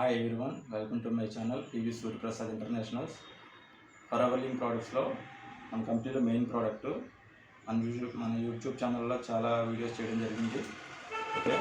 Hi everyone welcome to my channel P V Suryaprasad internationals for ప్రోడక్ట్స్లో మన కంపెనీలో main product మన YouTube మన YouTube ఛానల్లో చాలా వీడియోస్ చేయడం జరిగింది. ఓకే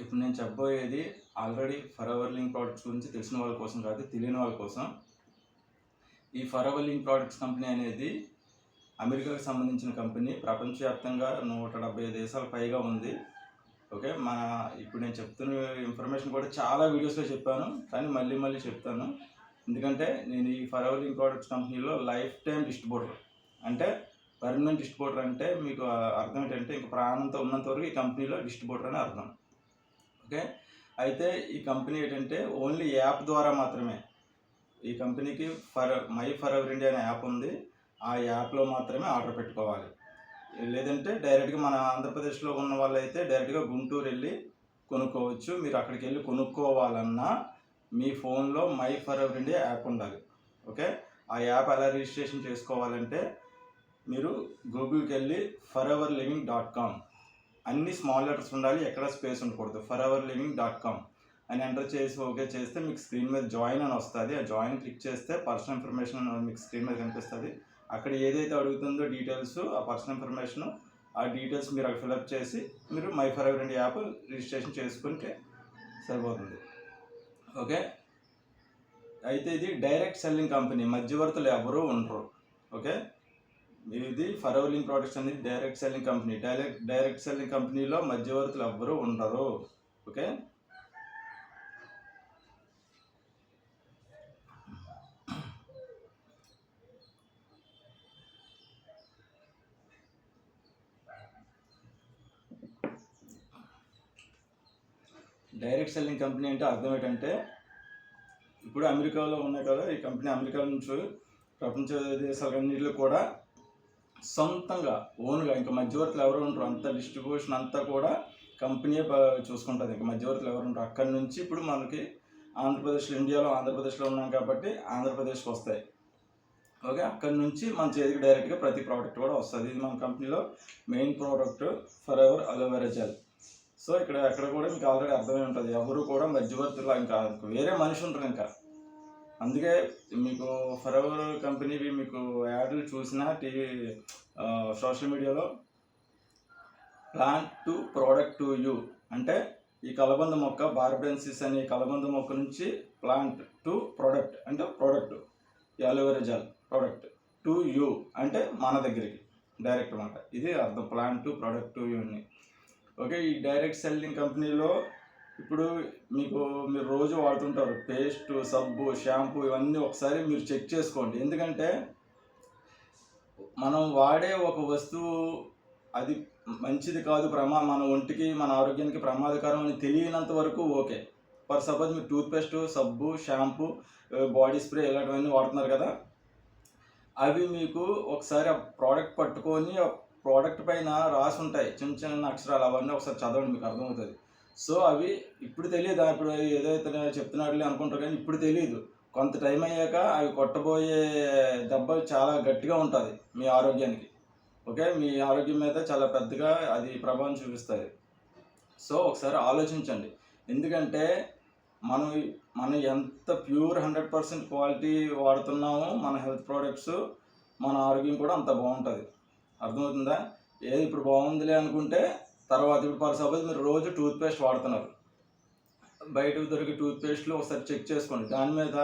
ఇప్పుడు నేను చెప్పబోయేది already for our link products గురించి తెలిసిన వాళ్ళ కోసం కాదు తెలియని వాళ్ళ కోసం. ఈ ఫరవర్ లింక్ ప్రోడక్ట్స్ కంపెనీ అనేది అమెరికాకు సంబంధించిన కంపెనీ ప్రపంచవ్యాప్తంగా నూట డెబ్బై దేశాల పైగా ఉంది. ఓకే మన ఇప్పుడు నేను చెప్తున్న ఇన్ఫర్మేషన్ కూడా చాలా వీడియోస్లో చెప్పాను కానీ మళ్ళీ మళ్ళీ చెప్తాను. ఎందుకంటే నేను ఈ ఫరవర్ లింక్ ప్రోడక్ట్స్ కంపెనీలో లైఫ్ టైం డిస్ట్రిబ్యూటర్ అంటే పర్మనెంట్ డిస్ట్రిబ్యూటర్ అంటే మీకు అర్థం ఏంటంటే ఇంకా ప్రాణంతో ఉన్నంత వరకు ఈ కంపెనీలో డిస్ట్రిబ్యూటర్ అని అర్థం. ఓకే? అయితే ఈ కంపెనీ ఏంటంటే ఓన్లీ యాప్ ద్వారా మాత్రమే. ఈ కంపెనీకి for my forever India app app ఉంది. ఆ యాప్లో మాత్రమే ఆర్డర్ పెట్టుకోవాలి. లేదంటే డైరెక్ట్గా మన ఆంధ్రప్రదేశ్లో ఉన్న వాళ్ళైతే డైరెక్ట్గా గుంటూరు వెళ్ళి కొనుక్కోవచ్చు. మీరు అక్కడికి వెళ్ళి కొనుక్కోవాలన్నా మీ ఫోన్లో my forever India app ఉండాలి. ఓకే? ఆ యాప్ ఎలా రిజిస్ట్రేషన్ చేసుకోవాలంటే మీరు గూగుల్కి వెళ్ళి forever living dot com. అన్ని స్మాల్ లెటర్స్ ఉండాలి ఎక్కడ స్పేస్ ఉండకూడదు. For our living dot com అని ఎంటర్ చేసి ఓకే చేస్తే మీకు స్క్రీన్ మీద జాయిన్ అని వస్తుంది. ఆ జాయిన్ క్లిక్ చేస్తే పర్సనల్ ఇన్ఫర్మేషన్ అని మీకు స్క్రీన్ మీద కనిపిస్తుంది. అక్కడ ఏదైతే అడుగుతుందో డీటెయిల్స్ ఆ పర్సనల్ ఇన్ఫర్మేషన్ ఆ డీటెయిల్స్ మీరు అక్కడ ఫిల్అప్ చేసి మీరు my forever India app registration చేసుకుంటే సరిపోతుంది. ఓకే? అయితే ఇది డైరెక్ట్ సెల్లింగ్ కంపెనీ. మధ్యవర్తులు ఎవరూ ఉండరు. ఓకే? ఇది ఫర్ ప్రొడక్ట్స్ అనేది direct selling company direct direct selling కంపెనీలో మధ్యవర్తులు ఎవ్వరూ ఉండరు. ఓకే? డైరెక్ట్ సెల్లింగ్ కంపెనీ అంటే అర్థం ఏంటంటే ఇప్పుడు అమెరికాలో ఉన్నాయి కదా ఈ కంపెనీ అమెరికా నుంచి ప్రపంచ దేశాలన్నింటిలో కూడా సొంతంగా ఓన్గా ఇంకా మధ్యవర్తులు ఎవరు ఉంటారు అంత డిస్ట్రిబ్యూషన్ అంతా కూడా కంపెనీ చూసుకుంటుంది. ఇంకా మధ్యవర్తులు ఎవరు ఉంటారు అక్కడి నుంచి ఇప్పుడు మనకి ఆంధ్రప్రదేశ్లో ఇండియాలో ఆంధ్రప్రదేశ్లో ఉన్నాం కాబట్టి ఆంధ్రప్రదేశ్కి వస్తాయి. ఓకే? అక్కడి నుంచి మన చేతికి డైరెక్ట్గా ప్రతి ప్రోడక్ట్ కూడా వస్తుంది. ఇది మన కంపెనీలో main product forever aloe vera gel. So ఇక్కడ ఎక్కడ కూడా మీకు ఆల్రెడీ అర్థమై ఉంటుంది. ఎవరు కూడా మధ్యవర్తులు ఇంకా వేరే మనిషి ఉంటారు ఇంకా. అందుకే మీకు ఫర్ ఎవర్ కంపెనీవి మీకు యాడ్లు చూసినా టీవీ సోషల్ మీడియాలో plant to product to you అంటే ఈ కలబంద మొక్క బార్బెన్సిస్ అనే కలబంద మొక్క నుంచి ప్లాంట్ టు ప్రోడక్ట్ అంటే product aloe vera gel product to you అంటే మన దగ్గరికి. డైరెక్ట్ అనమాట ఇది అర్థం. Plant to product to you అని. ఓకే ఈ డైరెక్ట్ సెల్లింగ్ కంపెనీలో ఇప్పుడు మీకు మీరు రోజు వాడుతుంటారు పేస్ట్ సబ్బు షాంపూ ఇవన్నీ ఒకసారి మీరు చెక్ చేసుకోండి. ఎందుకంటే మనం వాడే ఒక వస్తువు అది మంచిది కాదు ప్రమా మన ఒంటికి మన ఆరోగ్యానికి ప్రమాదకరం అని తెలియనంత వరకు ఓకే. ఫర్ సపోజ్ మీరు టూత్పేస్ట్ సబ్బు షాంపూ బాడీ స్ప్రే ఇలాంటివన్నీ వాడుతున్నారు కదా అవి మీకు ఒకసారి ఆ ప్రోడక్ట్ పట్టుకొని ఆ ప్రోడక్ట్ పైన రాసి ఉంటాయి చిన్న చిన్న అక్షరాలు అవన్నీ ఒకసారి చదవండి మీకు అర్థమవుతుంది. సో అవి ఇప్పుడు తెలియదు ఇప్పుడు ఏదైతే చెప్తున్నాడులే అనుకుంటారు కానీ ఇప్పుడు తెలియదు కొంత టైం అయ్యాక అవి కొట్టబోయే దెబ్బ చాలా గట్టిగా ఉంటుంది మీ ఆరోగ్యానికి. ఓకే? మీ ఆరోగ్యం మీద చాలా పెద్దగా అది ప్రభావం చూపిస్తుంది. సో ఒకసారి ఆలోచించండి. ఎందుకంటే మనం మనం ఎంత ప్యూర్ హండ్రెడ్ పర్సెంట్ క్వాలిటీ వాడుతున్నామో మన హెల్త్ ప్రోడక్ట్స్ మన ఆరోగ్యం కూడా అంత బాగుంటుంది. అర్థమవుతుందా? ఏది ఇప్పుడు బాగుందిలే అనుకుంటే తర్వాత ఇప్పుడు ఫర్ సపోజ్ మీరు రోజు టూత్పేస్ట్ వాడుతున్నారు. బయట దొరికే టూత్పేస్ట్లు ఒకసారి చెక్ చేసుకోండి. దాని మీద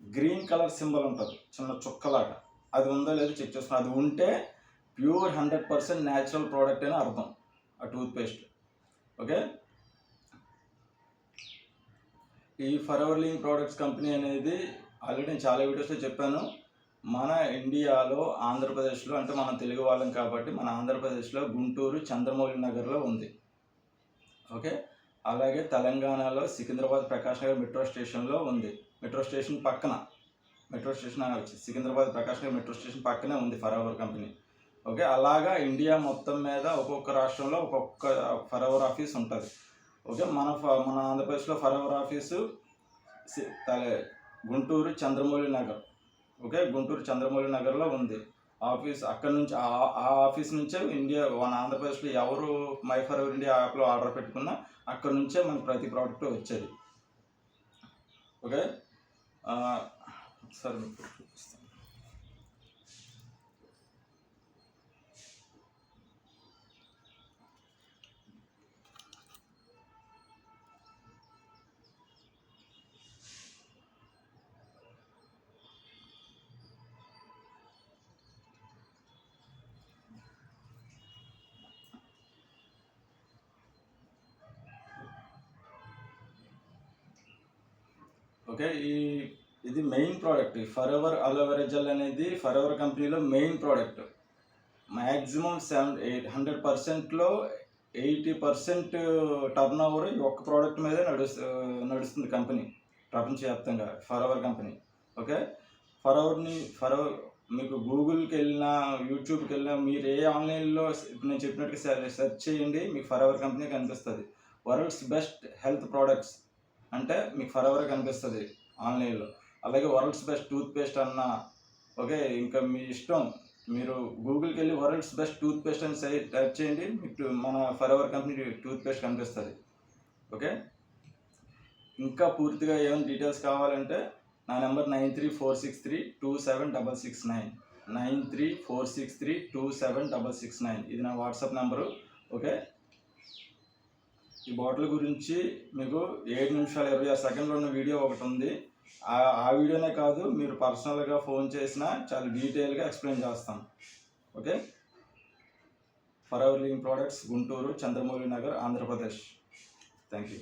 గ్రీన్ కలర్ సింబల్ ఉంటుంది. చిన్న చుక్కలాగా. అది ఉందో లేదో చెక్ చేసుకోండి. అది ఉంటే pure hundred percent natural product అని అర్థం ఆ టూత్పేస్ట్ ఓకే ఈ ఫర్ ఎవర్ లింగ్ ప్రోడక్ట్స్ కంపెనీ అనేది ఆల్రెడీ నేను చాలా వీడియోస్లో చెప్పాను. మన ఇండియాలో ఆంధ్రప్రదేశ్లో అంటే మనం తెలుగు వాళ్ళం కాబట్టి మన ఆంధ్రప్రదేశ్లో గుంటూరు చంద్రమౌళి నగర్లో ఉంది. ఓకే? అలాగే తెలంగాణలో సికింద్రాబాద్ ప్రకాష్ నగర్ మెట్రో స్టేషన్లో ఉంది. మెట్రో స్టేషన్ పక్కన మెట్రో స్టేషన్ వచ్చి సికింద్రాబాద్ ప్రకాష్ నగర్ మెట్రో స్టేషన్ పక్కనే ఉంది ఫరెవర్ కంపెనీ. ఓకే? అలాగా ఇండియా మొత్తం మీద ఒక్కొక్క రాష్ట్రంలో ఒక్కొక్క ఫరెవర్ ఆఫీస్ ఉంటుంది. ఓకే? మన ఫ- మన ఆంధ్రప్రదేశ్లో forever office Guntur Chandramouli Nagar. Okay? Guntur Chandramouli నగర్లో ఉంది. ఆఫీస్ అక్కడ నుంచి ఆ- ఆ ఆఫీస్ నుంచే ఇండియా మన ఆంధ్రప్రదేశ్లో ఎవరు మై ఫర్ ఎవర్ ఇండియా యాప్లో ఆర్డర్ పెట్టుకున్నా అక్కడ నుంచే మనకి ప్రతి ప్రోడక్ట్ వచ్చేది. ఓకే? సరే మీకు చూపిస్తాను. ఓకే ఈ ఇది main product forever aloe vera gel అనేది ఫర్ ఎవర్ కంపెనీలో main product maximum seven eight hundred పర్సెంట్లో ఎయిటీ పర్సెంట్ టర్న్ ఓవర్ ఈ ఒక్క ప్రోడక్ట్ మీదే నడుస్తు నడుస్తుంది కంపెనీ ప్రపంచవ్యాప్తంగా forever company okay? For అవర్ని ఫర్ అవర్ మీకు గూగుల్కి వెళ్ళినా యూట్యూబ్కి వెళ్ళినా మీరు ఏ ఆన్లైన్లో ఇప్పుడు నేను చెప్పినట్టుగా సెర్చ్ చేయండి మీకు ఫర్ ఎవర్ కంపెనీ కనిపిస్తుంది. వరల్డ్స్ బెస్ట్ హెల్త్ ప్రోడక్ట్స్ అంటే మీకు ఫర్ ఎవర్ కనిపిస్తుంది ఆన్లైన్లో. అలాగే వరల్డ్స్ బెస్ట్ టూత్ పేస్ట్ అన్న ఓకే ఇంకా మీ ఇష్టం. మీరు గూగుల్కి వెళ్ళి వరల్డ్స్ బెస్ట్ టూత్ పేస్ట్ అని సై టైప్ చేయండి మీకు మన forever company toothpaste కనిపిస్తుంది. ఓకే? ఇంకా పూర్తిగా ఏమైనా డీటెయిల్స్ కావాలంటే నా number nine three four six three two seven double six nine. Nine three four six three two seven double six nine. ఇది నా వాట్సాప్ నెంబరు. ఓకే? ఈ bottle గురించి మీకు ఏడు నిమిషాలు ఇరవై ఆరు సెకండ్లో ఉన్న వీడియో ఒకటి ఉంది. ఆ ఆ వీడియోనే కాదు మీరు పర్సనల్గా ఫోన్ చేసినా చాలా డీటెయిల్గా ఎక్స్ప్లెయిన్ చేస్తాం. Okay? For hour living products Guntur Chandramouli Nagar Andhra Pradesh. Thank you